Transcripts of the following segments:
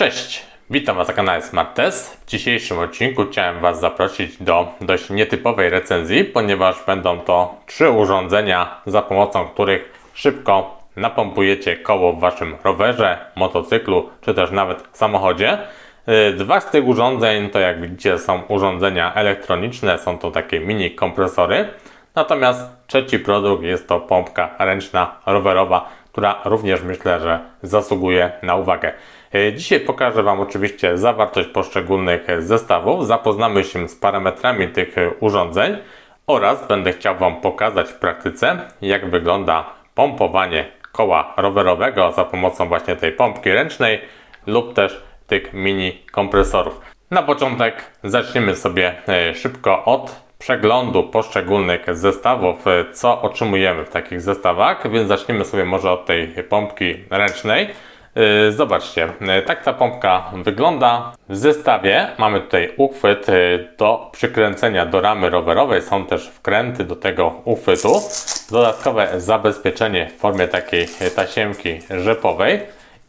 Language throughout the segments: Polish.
Cześć, witam Was na kanale SmartTest. W dzisiejszym odcinku chciałem Was zaprosić do dość nietypowej recenzji, ponieważ będą to trzy urządzenia, za pomocą których szybko napompujecie koło w Waszym rowerze, motocyklu, czy też nawet samochodzie. Yy, Dwa z tych urządzeń to jak widzicie są urządzenia elektroniczne, są to takie mini kompresory. Natomiast trzeci produkt jest to pompka ręczna rowerowa, która również myślę, że zasługuje na uwagę. E, Dzisiaj pokażę Wam oczywiście zawartość poszczególnych zestawów, zapoznamy się z parametrami tych urządzeń oraz będę chciał Wam pokazać w praktyce, jak wygląda pompowanie koła rowerowego za pomocą właśnie tej pompki ręcznej lub też tych mini kompresorów. Na początek zaczniemy sobie e, szybko od przeglądu poszczególnych zestawów, e, co otrzymujemy w takich zestawach, więc zaczniemy sobie może od tej pompki ręcznej. E, Zobaczcie, e, tak ta pompka wygląda. W zestawie mamy tutaj uchwyt e, do przykręcenia do ramy rowerowej, są też wkręty do tego uchwytu. Dodatkowe zabezpieczenie w formie takiej tasiemki rzepowej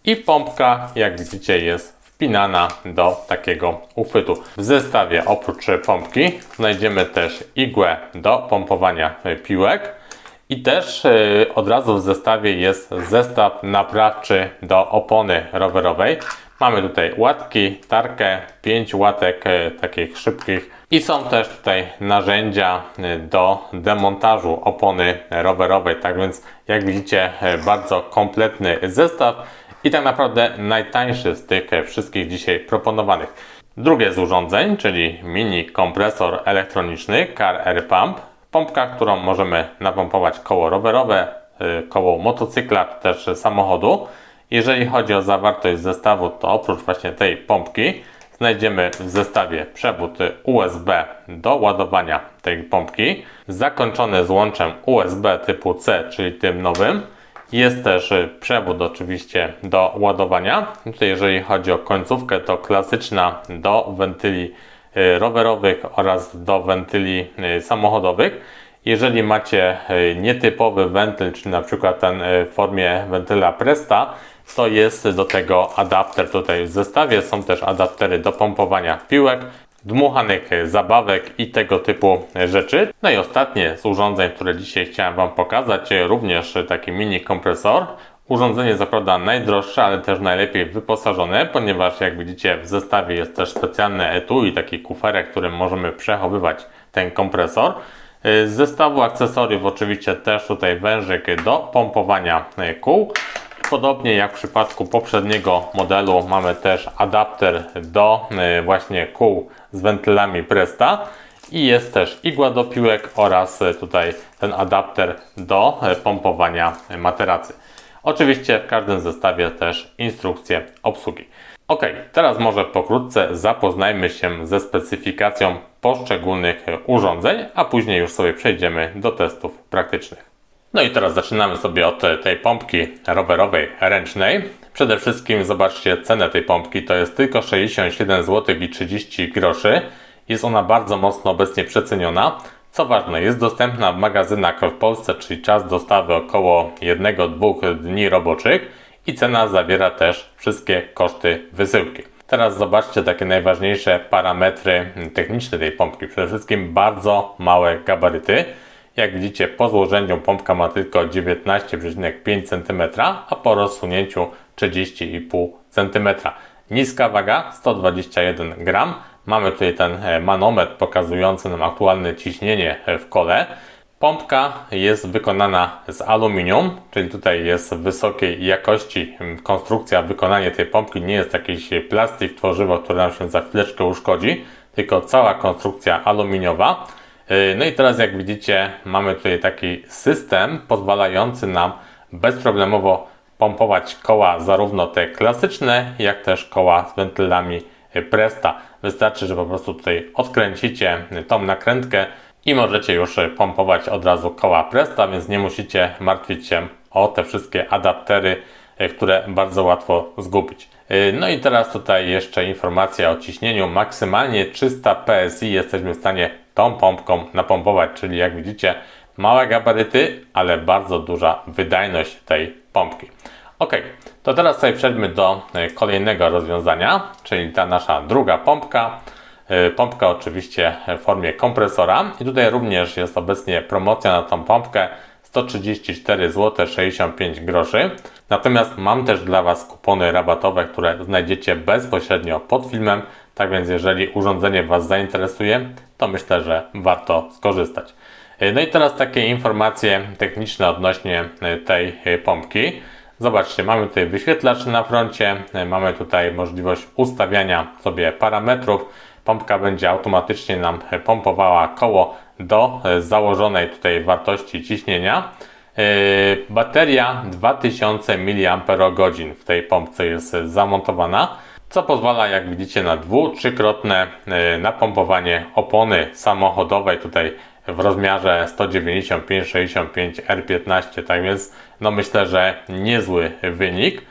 i pompka, jak widzicie, jest wpinana do takiego uchwytu. W zestawie oprócz pompki znajdziemy też igłę do pompowania piłek i też e, od razu w zestawie jest zestaw naprawczy do opony rowerowej. Mamy tutaj łatki, tarkę, 5 łatek e, takich szybkich i są też tutaj narzędzia e, do demontażu opony rowerowej. Tak więc jak widzicie bardzo kompletny zestaw i tak naprawdę najtańszy z tych wszystkich dzisiaj proponowanych. Drugie z urządzeń, czyli mini kompresor elektroniczny Car Air Pump. Pompka, którą możemy napompować koło rowerowe, y, koło motocykla czy też samochodu. Jeżeli chodzi o zawartość zestawu, to oprócz właśnie tej pompki znajdziemy w zestawie przewód USB do ładowania tej pompki, zakończony złączem USB typu C, czyli tym nowym. Jest też przewód oczywiście do ładowania. Tutaj jeżeli chodzi o końcówkę, to klasyczna do wentyli rowerowych oraz do wentyli y, samochodowych. Jeżeli macie y, nietypowy wentyl, czyli na przykład ten w formie wentyla Presta, to jest do tego adapter tutaj w zestawie. Są też adaptery do pompowania piłek, dmuchanych zabawek i tego typu rzeczy. No i ostatnie z urządzeń, które dzisiaj chciałem Wam pokazać, również taki mini kompresor. Urządzenie zaprawda najdroższe, ale też najlepiej wyposażone, ponieważ jak widzicie w zestawie jest też specjalny etui, taki kuferek, którym możemy przechowywać ten kompresor. Y, Z zestawu akcesoriów oczywiście też tutaj wężyk do pompowania y, kół. Podobnie jak w przypadku poprzedniego modelu mamy też adapter do y, właśnie kół z wentylami Presta i jest też igła do piłek oraz tutaj ten adapter do pompowania materacy. Oczywiście w każdym zestawie też instrukcje obsługi. Ok, teraz może pokrótce zapoznajmy się ze specyfikacją poszczególnych urządzeń, a później już sobie przejdziemy do testów praktycznych. No i teraz zaczynamy sobie od tej pompki rowerowej ręcznej. Przede wszystkim zobaczcie cenę tej pompki, to jest tylko 67 zł i 30 groszy. Jest ona bardzo mocno obecnie przeceniona. Co ważne, jest dostępna w magazynach w Polsce, czyli czas dostawy około 1-2 dni roboczych i cena zawiera też wszystkie koszty wysyłki. Teraz zobaczcie takie najważniejsze parametry techniczne tej pompki. Przede wszystkim bardzo małe gabaryty. Jak widzicie, po złożeniu pompka ma tylko 19,5 cm, a po rozsunięciu 30,5 cm. Niska waga 121 gram. Mamy tutaj ten e, manometr pokazujący nam aktualne ciśnienie e, w kole. Pompka jest wykonana z aluminium, czyli tutaj jest wysokiej jakości konstrukcja, wykonanie tej pompki nie jest jakiś plastik, tworzywo, które nam się za chwileczkę uszkodzi, tylko cała konstrukcja aluminiowa. Yy, No i teraz jak widzicie mamy tutaj taki system pozwalający nam bezproblemowo pompować koła zarówno te klasyczne, jak też koła z wentylami Presta. Wystarczy, że po prostu tutaj odkręcicie tą nakrętkę i możecie już pompować od razu koła Presta, więc nie musicie martwić się o te wszystkie adaptery, e, które bardzo łatwo zgubić. E, No i teraz tutaj jeszcze informacja o ciśnieniu. Maksymalnie 300 PSI jesteśmy w stanie tą pompką napompować, czyli jak widzicie małe gabaryty, ale bardzo duża wydajność tej pompki. Ok, To teraz sobie przejdźmy do e, kolejnego rozwiązania, czyli ta nasza druga pompka. E, Pompka oczywiście w formie kompresora i tutaj również jest obecnie promocja na tą pompkę 134 zł 65 groszy. Natomiast mam też dla Was kupony rabatowe, które znajdziecie bezpośrednio pod filmem. Tak więc jeżeli urządzenie Was zainteresuje, to myślę, że warto skorzystać. E, No i teraz takie informacje techniczne odnośnie tej pompki. Zobaczcie, mamy tutaj wyświetlacz na froncie, e, mamy tutaj możliwość ustawiania sobie parametrów. Pompka będzie automatycznie nam e, pompowała koło do e, założonej tutaj wartości ciśnienia. Bateria 2000 mAh w tej pompce jest zamontowana, co pozwala, jak widzicie, na dwu, trzykrotne napompowanie opony samochodowej tutaj w rozmiarze 195-65 R15, tak więc no myślę, że niezły wynik.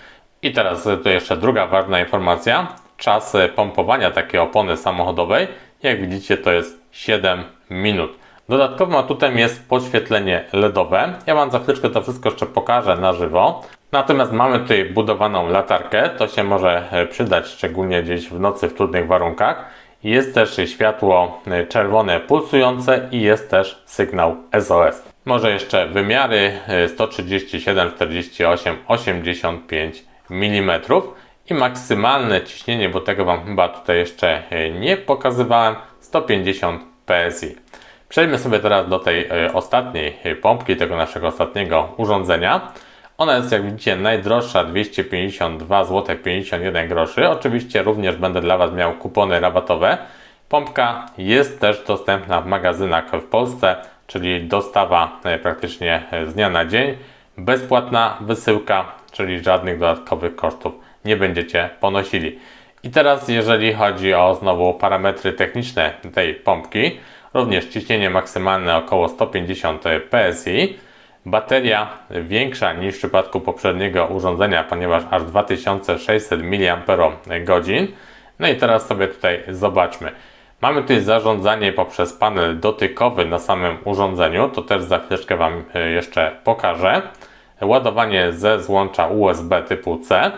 I teraz tu jeszcze druga ważna informacja. Czas pompowania takiej opony samochodowej, jak widzicie, to jest 7 minut. Dodatkowym atutem jest podświetlenie LEDowe. Ja Wam za chwileczkę to wszystko jeszcze pokażę na żywo. Natomiast mamy tutaj budowaną latarkę. To się może e, przydać szczególnie gdzieś w nocy w trudnych warunkach. Jest też światło e, czerwone pulsujące i jest też sygnał SOS. Może jeszcze wymiary e, 137, 48, 85 mm i maksymalne ciśnienie, bo tego Wam chyba tutaj jeszcze e, nie pokazywałem, 150 PSI. Przejdźmy sobie teraz do tej e, ostatniej e, pompki, tego naszego ostatniego urządzenia. Ona jest, jak widzicie, najdroższa 252 zł 51 groszy. Oczywiście również będę dla Was miał kupony rabatowe. Pompka jest też dostępna w magazynach w Polsce, czyli dostawa e, praktycznie e, z dnia na dzień. Bezpłatna wysyłka, czyli żadnych dodatkowych kosztów nie będziecie ponosili. I teraz, jeżeli chodzi o znowu parametry techniczne tej pompki, również ciśnienie maksymalne około 150 PSI. Bateria większa niż w przypadku poprzedniego urządzenia, ponieważ aż 2600 mAh. No i teraz sobie tutaj zobaczmy. Mamy tutaj zarządzanie poprzez panel dotykowy na samym urządzeniu, to też za chwileczkę Wam e, jeszcze pokażę. Ładowanie ze złącza USB typu C.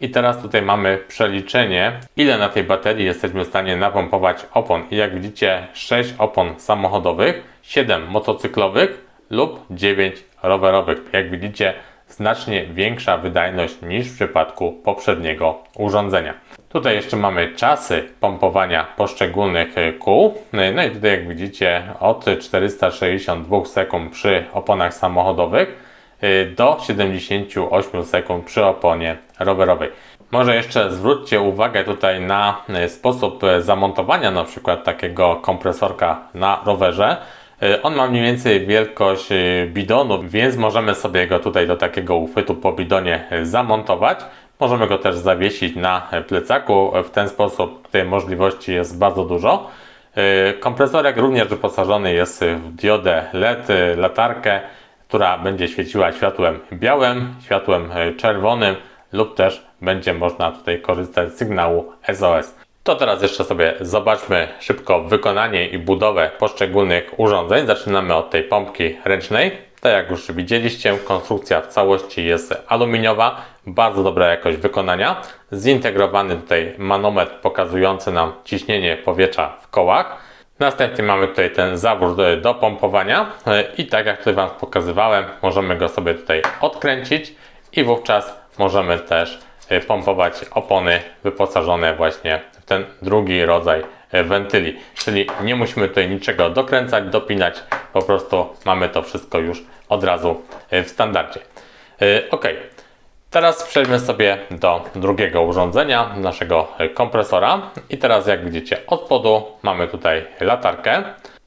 I teraz tutaj mamy przeliczenie, ile na tej baterii jesteśmy w stanie napompować opon. I jak widzicie, 6 opon samochodowych, 7 motocyklowych lub 9 rowerowych. Jak widzicie, znacznie większa wydajność niż w przypadku poprzedniego urządzenia. Tutaj jeszcze mamy czasy pompowania poszczególnych e, kół. No i tutaj jak widzicie od 462 sekund przy oponach samochodowych y, do 78 sekund przy oponie rowerowej. Może jeszcze zwróćcie uwagę tutaj na sposób zamontowania na przykład takiego kompresorka na rowerze. On ma mniej więcej wielkość bidonu, więc możemy sobie go tutaj do takiego uchwytu po bidonie zamontować. Możemy go też zawiesić na plecaku. W ten sposób tutaj możliwości jest bardzo dużo. Y, Kompresorek również wyposażony jest w diodę LED, y, latarkę, która będzie świeciła światłem białym, światłem y, czerwonym lub też będzie można tutaj korzystać z sygnału SOS. To teraz jeszcze sobie zobaczmy szybko wykonanie i budowę poszczególnych urządzeń. Zaczynamy od tej pompki ręcznej. Tak jak już widzieliście, konstrukcja w całości jest aluminiowa, bardzo dobra jakość wykonania. Zintegrowany tutaj manometr pokazujący nam ciśnienie powietrza w kołach. Następnie mamy tutaj ten zawór do, do pompowania e, i tak jak tutaj Wam pokazywałem, możemy go sobie tutaj odkręcić i wówczas możemy też e, pompować opony wyposażone właśnie w ten drugi rodzaj e, wentyli. Czyli nie musimy tutaj niczego dokręcać, dopinać, po prostu mamy to wszystko już od razu e, w standardzie. E, Ok, teraz przejdźmy sobie do drugiego urządzenia, naszego kompresora. I teraz jak widzicie od spodu mamy tutaj latarkę.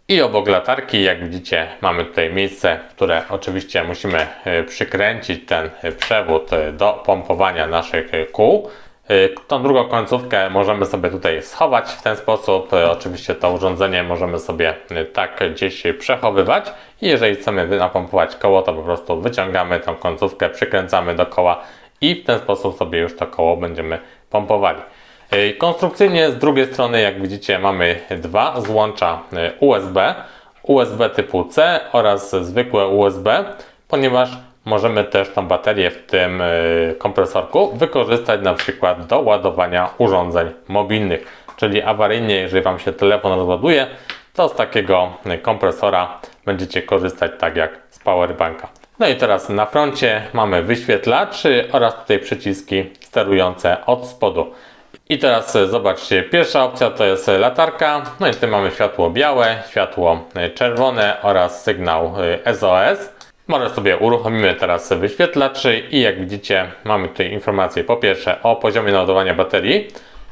I obok latarki, jak widzicie, mamy tutaj miejsce, w które oczywiście musimy e, przykręcić ten e, przewód e, do pompowania naszych kół. E, Tą drugą końcówkę możemy sobie tutaj schować w ten sposób. E, Oczywiście to urządzenie możemy sobie e, tak gdzieś przechowywać. I jeżeli chcemy napompować koło, to po prostu wyciągamy tą końcówkę, przykręcamy do koła i w ten sposób sobie już to koło będziemy pompowali. Konstrukcyjnie z drugiej strony, jak widzicie, mamy dwa złącza USB, USB typu C oraz zwykłe USB, ponieważ możemy też tą baterię w tym y, kompresorku wykorzystać na przykład do ładowania urządzeń mobilnych. Czyli awaryjnie, jeżeli Wam się telefon rozładuje, to z takiego y, kompresora będziecie korzystać tak jak z powerbanka. No i teraz na froncie mamy wyświetlacz y, oraz tutaj przyciski sterujące od spodu. I teraz zobaczcie, pierwsza opcja to jest latarka, no i tutaj mamy światło białe, światło czerwone oraz sygnał SOS. Może sobie uruchomimy teraz wyświetlacz i jak widzicie mamy tutaj informację po pierwsze o poziomie naładowania baterii,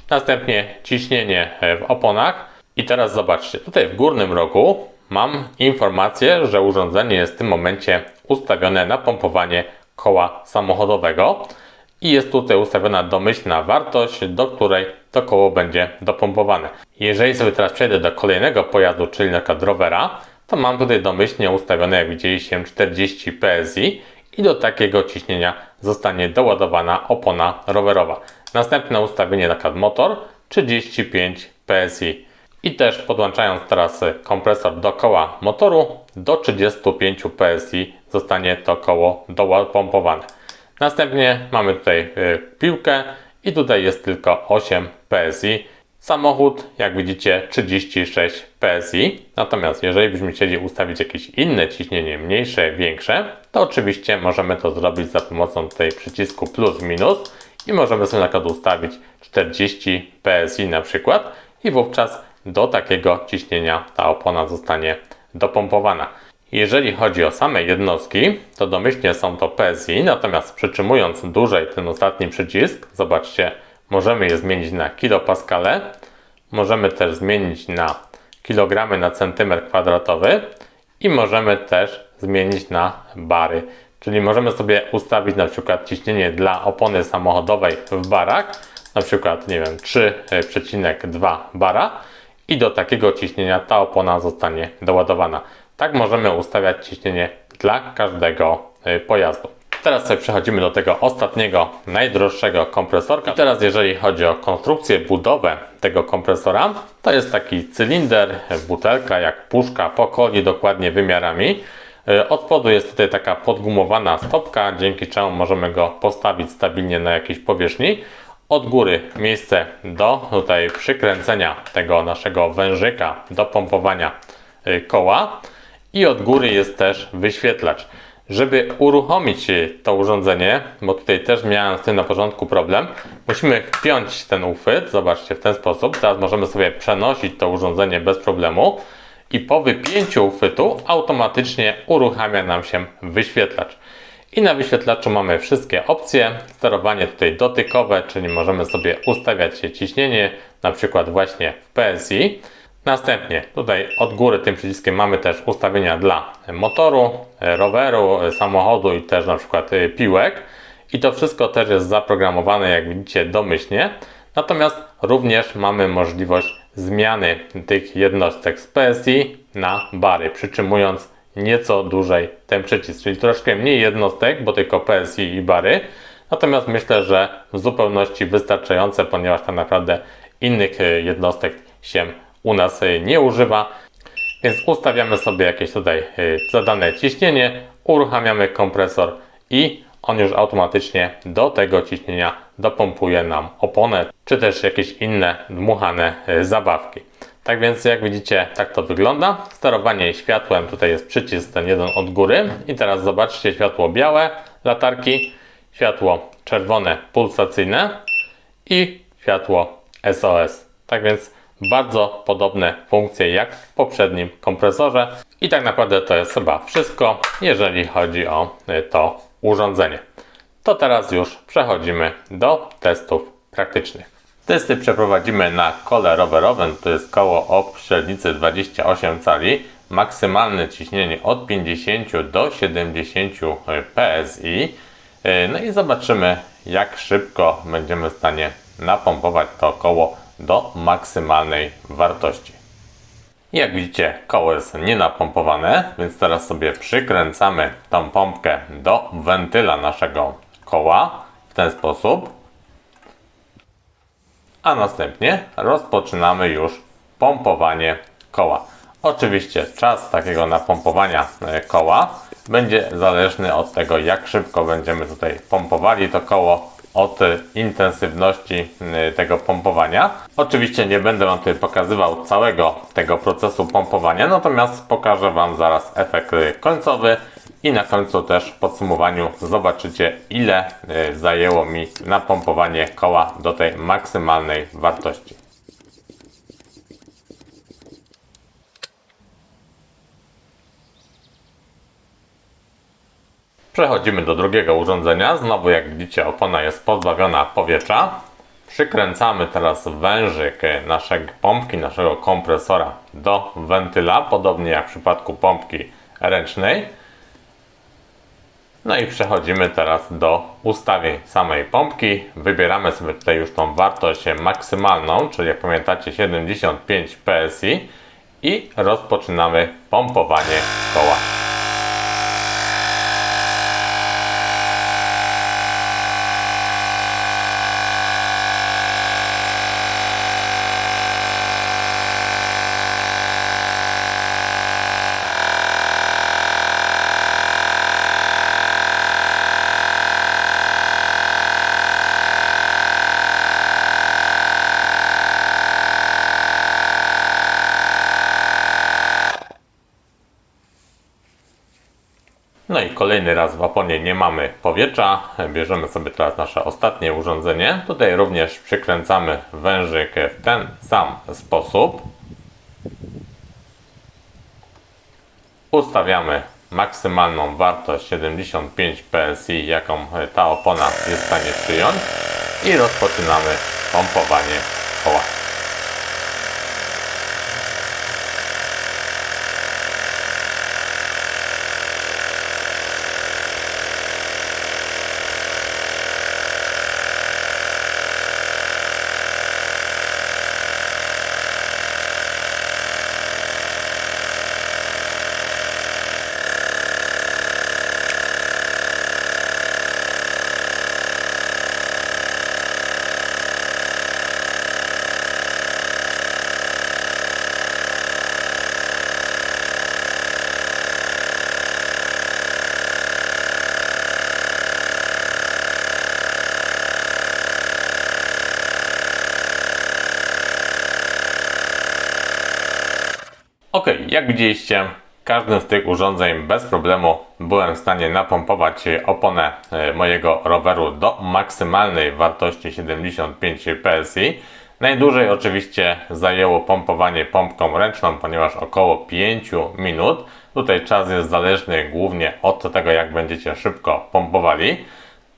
następnie ciśnienie w oponach i teraz zobaczcie, tutaj w górnym rogu mam informację, że urządzenie jest w tym momencie ustawione na pompowanie koła samochodowego i jest tutaj ustawiona domyślna wartość, do której to koło będzie dopompowane. Jeżeli sobie teraz przejdę do kolejnego pojazdu, czyli na przykład rowera, to mam tutaj domyślnie ustawione, jak widzieliście, 40 PSI i do takiego ciśnienia zostanie doładowana opona rowerowa. Następne ustawienie na przykład motor 35 PSI. I też podłączając teraz kompresor do koła motoru, do 35 PSI zostanie to koło dopompowane. Następnie mamy tutaj y, piłkę i tutaj jest tylko 8 PSI. Samochód, jak widzicie, 36 PSI. Natomiast jeżeli byśmy chcieli ustawić jakieś inne ciśnienie, mniejsze, większe, to oczywiście możemy to zrobić za pomocą tutaj przycisku plus minus i możemy sobie na przykład ustawić 40 PSI na przykład i wówczas do takiego ciśnienia ta opona zostanie dopompowana. Jeżeli chodzi o same jednostki, to domyślnie są to PSI, natomiast przytrzymując dłużej ten ostatni przycisk, zobaczcie, możemy je zmienić na kilopaskale, możemy też zmienić na kilogramy na centymetr kwadratowy i możemy też zmienić na bary. Czyli możemy sobie ustawić na przykład ciśnienie dla opony samochodowej w barach, na przykład, nie wiem, 3,2 bara i do takiego ciśnienia ta opona zostanie doładowana. Tak możemy ustawiać ciśnienie dla każdego y, pojazdu. Teraz sobie przechodzimy do tego ostatniego, najdroższego kompresorka. I teraz jeżeli chodzi o konstrukcję, budowę tego kompresora, to jest taki cylinder, butelka jak puszka po koli dokładnie wymiarami. Y, Od spodu jest tutaj taka podgumowana stopka, dzięki czemu możemy go postawić stabilnie na jakiejś powierzchni. Od góry miejsce do tutaj przykręcenia tego naszego wężyka do pompowania y, koła i od góry jest też wyświetlacz. Żeby uruchomić to urządzenie, bo tutaj też miałem z tym na początku problem, musimy wpiąć ten uchwyt, zobaczcie, w ten sposób. Teraz możemy sobie przenosić to urządzenie bez problemu i po wypięciu uchwytu automatycznie uruchamia nam się wyświetlacz. I na wyświetlaczu mamy wszystkie opcje. Sterowanie tutaj dotykowe, czyli możemy sobie ustawiać ciśnienie, na przykład właśnie w PSI. Następnie tutaj od góry tym przyciskiem mamy też ustawienia dla motoru, roweru, samochodu i też na przykład y, piłek. I to wszystko też jest zaprogramowane, jak widzicie, domyślnie. Natomiast również mamy możliwość zmiany tych jednostek z PSI na bary, przytrzymując nieco dłużej ten przycisk, czyli troszkę mniej jednostek, bo tylko PSI i bary. Natomiast myślę, że w zupełności wystarczające, ponieważ tak naprawdę innych y, jednostek się u nas y, nie używa. Więc ustawiamy sobie jakieś tutaj y, zadane ciśnienie, uruchamiamy kompresor i on już automatycznie do tego ciśnienia dopompuje nam oponę, czy też jakieś inne dmuchane y, zabawki. Tak więc jak widzicie, tak to wygląda. Sterowanie światłem, tutaj jest przycisk ten jeden od góry. I teraz zobaczcie światło białe latarki, światło czerwone pulsacyjne i światło SOS. Tak więc bardzo podobne funkcje jak w poprzednim kompresorze. I tak naprawdę to jest chyba wszystko, jeżeli chodzi o y, to urządzenie. To teraz już przechodzimy do testów praktycznych. Testy przeprowadzimy na kole rowerowym, to jest koło o średnicy 28 cali, maksymalne ciśnienie od 50 do 70 PSI. Y, No i zobaczymy, jak szybko będziemy w stanie napompować to koło do maksymalnej wartości. Jak widzicie, koło jest nienapompowane, więc teraz sobie przykręcamy tą pompkę do wentyla naszego koła w ten sposób. A następnie rozpoczynamy już pompowanie koła. Oczywiście czas takiego napompowania e, koła będzie zależny od tego, jak szybko będziemy tutaj pompowali to koło, od intensywności e, tego pompowania. Oczywiście nie będę Wam tutaj pokazywał całego tego procesu pompowania, natomiast pokażę Wam zaraz efekt końcowy i na końcu też w podsumowaniu zobaczycie ile e, zajęło mi napompowanie koła do tej maksymalnej wartości. Przechodzimy do drugiego urządzenia. Znowu jak widzicie opona jest pozbawiona powietrza. Przykręcamy teraz wężyk naszej pompki, naszego kompresora do wentyla, podobnie jak w przypadku pompki ręcznej. No i przechodzimy teraz do ustawień samej pompki. Wybieramy sobie tutaj już tą wartość maksymalną, czyli jak pamiętacie 75 PSI i rozpoczynamy pompowanie koła. No i kolejny raz w oponie nie mamy powietrza. Bierzemy sobie teraz nasze ostatnie urządzenie. Tutaj również przykręcamy wężyk w ten sam sposób. Ustawiamy maksymalną wartość 75 PSI, jaką ta opona jest w stanie przyjąć i rozpoczynamy pompowanie koła. Ok, jak widzieliście, każdym z tych urządzeń bez problemu byłem w stanie napompować oponę e, mojego roweru do maksymalnej wartości 75 PSI. Najdłużej oczywiście zajęło pompowanie pompką ręczną, ponieważ około 5 minut. Tutaj czas jest zależny głównie od tego, jak będziecie szybko pompowali.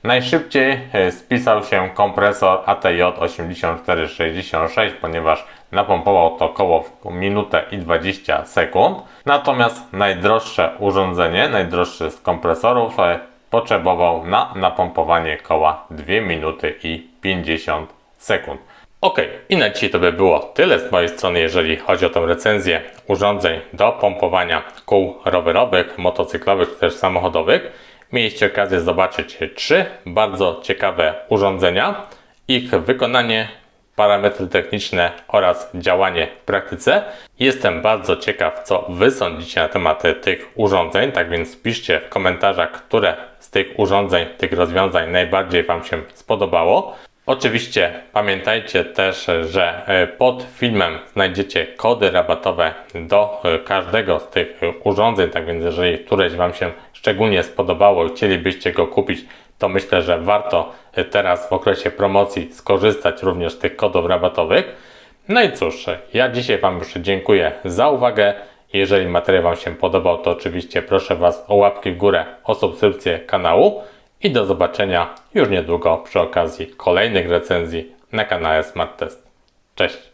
Najszybciej e, spisał się kompresor ATJ 8466, ponieważ napompował to około w minutę i 20 sekund. Natomiast najdroższe urządzenie, najdroższy z kompresorów, e, potrzebował na napompowanie koła 2 minuty i 50 sekund. Ok, i na dzisiaj to by było tyle z mojej strony, jeżeli chodzi o tę recenzję urządzeń do pompowania kół rowerowych, motocyklowych czy też samochodowych. Mieliście okazję zobaczyć trzy bardzo ciekawe urządzenia, ich wykonanie, parametry techniczne oraz działanie w praktyce. Jestem bardzo ciekaw, co Wy sądzicie na temat tych urządzeń, tak więc piszcie w komentarzach, które z tych urządzeń, tych rozwiązań najbardziej Wam się spodobało. Oczywiście pamiętajcie też, że e, pod filmem znajdziecie kody rabatowe do e, każdego z tych urządzeń, tak więc jeżeli któreś Wam się szczególnie spodobało i chcielibyście go kupić, to myślę, że warto teraz w okresie promocji skorzystać również z tych kodów rabatowych. No i cóż, ja dzisiaj Wam już dziękuję za uwagę. Jeżeli materiał Wam się podobał, to oczywiście proszę Was o łapki w górę, o subskrypcję kanału i do zobaczenia już niedługo przy okazji kolejnych recenzji na kanale Smart Test. Cześć!